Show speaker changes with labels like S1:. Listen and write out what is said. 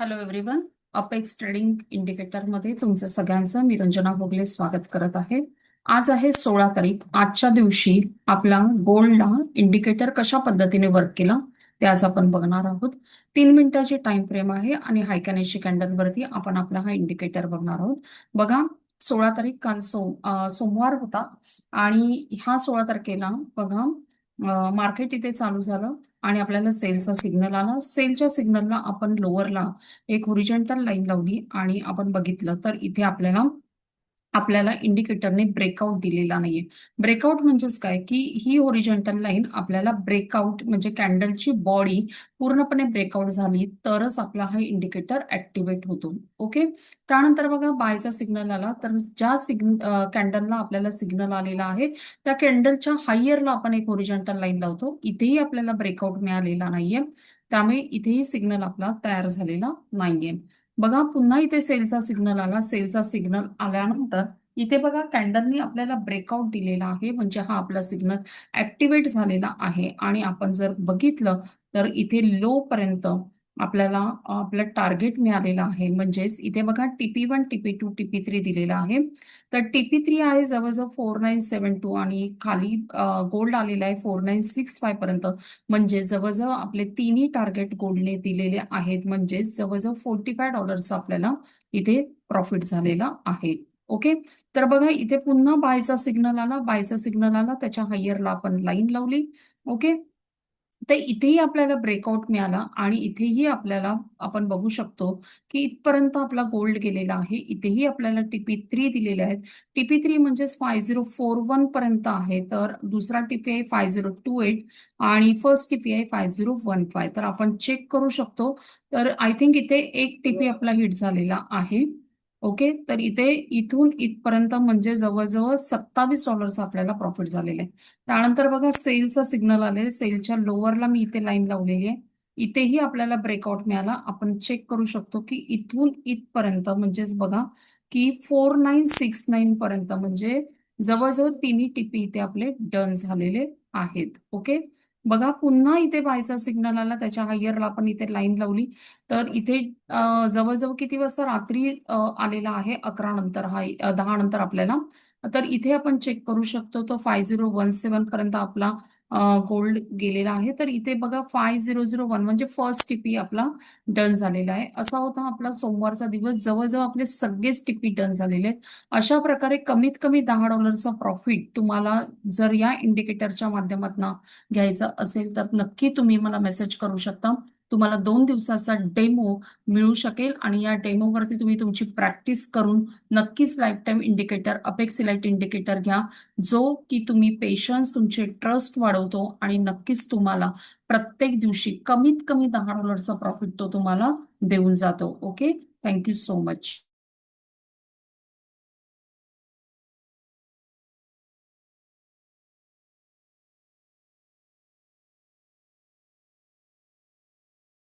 S1: Hello everyone apex trading इंडिकेटरमध्ये तुमचं सगळ्यांचं मी रंजना भोगले स्वागत करत आहे. आज आहे सोळा तारीख. आजच्या दिवशी आपला गोल्डला इंडिकेटर कशा पद्धतीने वर्क केला ते आज आपण बघणार आहोत. तीन मिनिटाची टाइम फ्रेम आहे आणि हायकॅनेशी कॅन्डलवरती आपण आपला हा इंडिकेटर बघणार आहोत. बघा सोळा तारीख काल सो सोमवार होता आणि ह्या सोळा तारखेला बघा मार्केट इथे चालू झालं आणि आपल्याला सेलचा सिग्नल आला. सेलच्या सिग्नलला आपण लोअरला एक ओरिजेंटल लाईन लावली आणि आपण बघितलं तर इथे आपल्याला आपल्याला इंडिकेटरने ब्रेकआउट दिलेला नाहीये. ब्रेकआउट म्हणजेच काय? की ही ओरिजेंटल लाईन आपल्याला ब्रेकआउट म्हणजे कॅन्डलची बॉडी पूर्णपणे ब्रेकआउट झाली तरच आपला हा इंडिकेटर ऍक्टिव्हेट होतो. ओके त्यानंतर बघा बायचा सिग्नल आला. तर ज्या सिग्न कॅन्डलला आपल्याला सिग्नल आलेला आहे त्या कॅन्डलच्या हायरला आपण एक ओरिजेंटल लाईन लावतो. इथेही आपल्याला ब्रेकआउट मिळालेला नाहीये. त्यामुळे इथेही सिग्नल आपला तयार झालेला नाहीये. बघा पुन्हा इथे सेलचा सिग्नल आला. सेलचा सिग्नल आल्यानंतर इथे बघा कॅन्डलनी आपल्याला ब्रेकआउट दिलेला आहे. म्हणजे हा आपला सिग्नल ऍक्टिव्हेट झालेला आहे. आणि आपण जर बघितलं तर इथे लो पर्यंत आपल्याला आपलं टार्गेट मिळालेलं आहे. म्हणजेच इथे बघा TP one TP two TP three दिलेला आहे. तर टीपी थ्री आहे जवळजवळ फोर नाईन सेवन टू आणि खाली गोल्ड आलेला आहे फोर नाईन सिक्स फाय पर्यंत. म्हणजे जवळजवळ आपले तिन्ही टार्गेट गोल्डने दिलेले आहेत. म्हणजे जवळजवळ फोर्टी फाय डॉलर्स आपल्याला इथे प्रॉफिट झालेला आहे. ओके तर बघा इथे पुन्हा बायचा सिग्नल आला. बायचा सिग्नल आला. त्याच्या हायरला आपण लाईन लावली. ओके तर इथेही आपल्याला ब्रेकआउट मिळाला आणि इथेही आपल्याला आपण बघू शकतो की इथपर्यंत आपला गोल्ड गेलेला आहे. इथेही आपल्याला टीपी थ्री दिलेले आहेत. टीपी थ्री म्हणजेच फाय झिरो फोर वन पर्यंत आहे. तर दुसरा टीपी आहे फाय झिरो टू एट आणि फर्स्ट टीपी आहे फाय झिरो वन फाय तर आपण चेक करू शकतो. तर आय थिंक इथे एक टीपी आपला हिट झालेला आहे. ओके? तर इथे इथून इथपर्यंत म्हणजे जवळजवळ सत्तावीस डॉलरचा आपल्याला प्रॉफिट झालेला आहे. त्यानंतर बघा सेलचा सिग्नल आले. सेलच्या लोअरला मी इथे लाईन लावलेली आहे. इथेही आपल्याला ब्रेकआउट मिळाला. आपण चेक करू शकतो की इथून इथपर्यंत म्हणजेच बघा की फोर नाईन सिक्स नाईन पर्यंत म्हणजे जवळजवळ तिन्ही टिपी इथे आपले डन झालेले आहेत. ओके? बघा पुन्हा इथे बायचा सिग्नल आला त्याच्या हायरला आपण इथे लाईन लावली. तर इथे जवळजवळ किती वाजता रात्री आलेला आहे? अकरा नंतर हा दहा नंतर आपल्याला. तर इथे आपण चेक करू शकतो तो फाय झिरो वन सेवन पर्यंत आपला गोल्ड गेलेला आहे. तर इथे बघा फाय झिरो झिरो वन म्हणजे फर्स्ट टिपी आपला डन झालेला आहे. असा होता आपला सोमवारचा दिवस. जवळजवळ आपले सगळेच टिपी डन झालेले आहेत. अशा प्रकारे कमीत कमी दहा डॉलरचा प्रॉफिट तुम्हाला जर या इंडिकेटरच्या माध्यमातून घ्यायचं असेल तर नक्की तुम्ही मला मेसेज करू शकता. तुम्हाला दोन दिवसाचा डेमो मिळू शकेल आणि या डेमोवरती तुम्ही तुमची प्रॅक्टिस करून नक्कीच life time indicator apex select indicator घ्या जो की तुम्ही पेशन्स तुमचे ट्रस्ट वाढवतो आणि नक्कीच तुम्हाला प्रत्येक दिवशी कमीत कमी दहा डॉलरचा प्रॉफिट तो तुम्हाला देऊन जातो. Okay thank you so much